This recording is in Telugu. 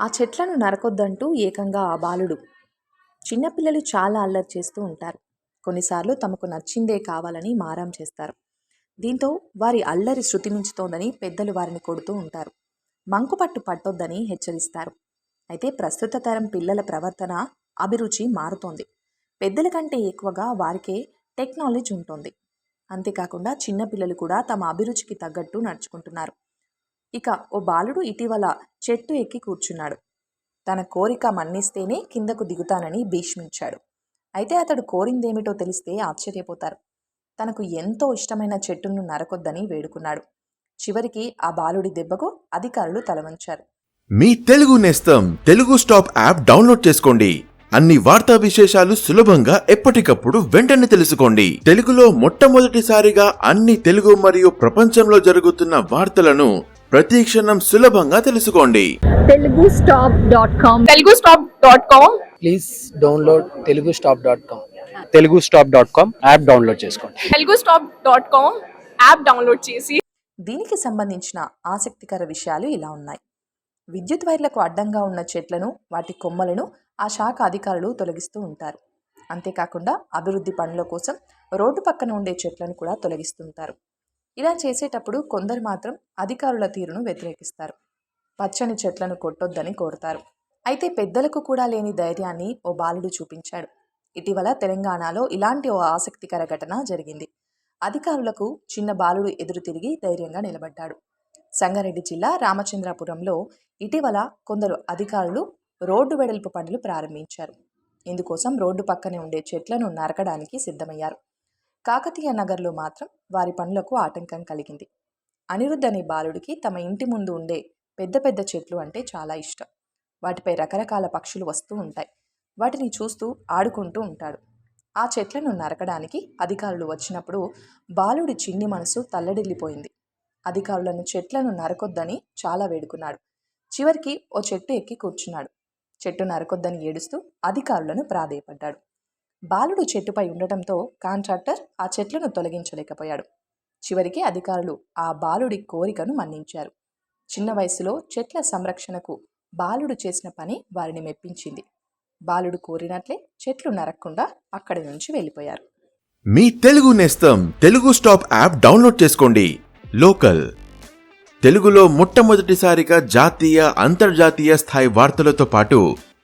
ఆ చెట్లను నరకొద్దంటూ ఏకంగా ఆ బాలుడు. చిన్నపిల్లలు చాలా అల్లరి చేస్తూ ఉంటారు. కొన్నిసార్లు తమకు నచ్చిందే కావాలని మారం చేస్తారు. దీంతో వారి అల్లరి శృతి మించుతోందని పెద్దలు వారిని కొడుతూ ఉంటారు. మంకుపట్టు పట్టొద్దని హెచ్చరిస్తారు. అయితే ప్రస్తుత తరం పిల్లల ప్రవర్తన అభిరుచి మారుతోంది. పెద్దల కంటే ఎక్కువగా వారికే టెక్నాలజీ ఉంటుంది. అంతేకాకుండా చిన్నపిల్లలు కూడా తమ అభిరుచికి తగ్గట్టు నడుచుకుంటున్నారు. ఇక ఓ బాలుడు ఇటీవల చెట్టు ఎక్కి కూర్చున్నాడు. తన కోరిక మన్నిస్తేనే కిందకు దిగుతానని భీష్మించాడు. అయితే అతడు కోరిందేమిటో తెలిస్తే ఆశ్చర్యపోతారు. తనకు ఎంతో ఇష్టమైన చెట్టును నరకొద్దని వేడుకున్నాడు. చివరికి ఆ బాలుడి దెబ్బకు అధికారులు తలవంచారు. మీ తెలుగు నేస్తం తెలుగు స్టాప్ యాప్ డౌన్లోడ్ చేసుకోండి. అన్ని వార్తా విశేషాలు సులభంగా ఎప్పటికప్పుడు వెంటనే తెలుసుకోండి. తెలుగులో మొట్టమొదటిసారిగా అన్ని తెలుగు మరియు ప్రపంచంలో జరుగుతున్న వార్తలను ప్రతి క్షణం సులభంగా తెలుసుకోండి. Telugu stop dot com. Telugu stop dot com. Please download Telugu stop dot com. Telugu stop dot com app download చేసుకోండి. Telugu stop dot com app download చేసి. దీనికి సంబంధించిన ఆసక్తికర విషయాలు ఇలా ఉన్నాయి. విద్యుత్ వైర్లకు అడ్డంగా ఉన్న చెట్లను వాటి కొమ్మలను ఆ శాఖ అధికారులు తొలగిస్తూ ఉంటారు. అంతేకాకుండా అభివృద్ధి పనుల కోసం రోడ్డు పక్కన ఉండే చెట్లను కూడా తొలగిస్తుంటారు. ఇలా చేసేటప్పుడు కొందరు మాత్రం అధికారుల తీరును వ్యతిరేకిస్తారు. పచ్చని చెట్లను కొట్టొద్దని కోరుతారు. అయితే పెద్దలకు కూడా లేని ధైర్యాన్ని ఓ బాలుడు చూపించాడు. ఇటీవల తెలంగాణలో ఇలాంటి ఓ ఆసక్తికర ఘటన జరిగింది. అధికారులకు చిన్న బాలుడు ఎదురు తిరిగి ధైర్యంగా నిలబడ్డాడు. సంగారెడ్డి జిల్లా రామచంద్రాపురంలో ఇటీవల కొందరు అధికారులు రోడ్డు వెడల్పు పనులు ప్రారంభించారు. ఇందుకోసం రోడ్డు పక్కనే ఉండే చెట్లను నరకడానికి సిద్ధమయ్యారు. కాకతీయ నగర్లో మాత్రం వారి పనులకు ఆటంకం కలిగింది. అనిరుద్ధ్ అనే బాలుడికి తమ ఇంటి ముందు ఉండే పెద్ద పెద్ద చెట్లు అంటే చాలా ఇష్టం. వాటిపై రకరకాల పక్షులు వస్తూ ఉంటాయి. వాటిని చూస్తూ ఆడుకుంటూ ఉంటాడు. ఆ చెట్లను నరకడానికి అధికారులు వచ్చినప్పుడు బాలుడి చిన్ని మనసు తల్లడిల్లిపోయింది. అధికారులను చెట్లను నరకొద్దని చాలా వేడుకున్నాడు. చివరికి ఓ చెట్టు ఎక్కి కూర్చున్నాడు. చెట్టు నరకొద్దని ఏడుస్తూ అధికారులను ప్రాధేయపడ్డాడు. బాలుడు చెట్టుపై ఉండటంతో కాంట్రాక్టర్ ఆ చెట్లను తొలగించలేకపోయాడు. చివరికి అధికారులు ఆ బాలుడి కోరికను మన్నించారు. చిన్న వయసులో చెట్ల సంరక్షణకు బాలుడు చేసిన పని వారిని మెప్పించింది. బాలుడు కోరినట్లే చెట్లు నరక్కుండా అక్కడి నుంచి వెళ్ళిపోయారు. మీ తెలుగు నేస్తం తెలుగు స్టాప్ యాప్ డౌన్లోడ్ చేసుకోండి. లోకల్. తెలుగులో మొట్టమొదటిసారిగా జాతీయ అంతర్జాతీయ స్థాయి వార్తలతో పాటు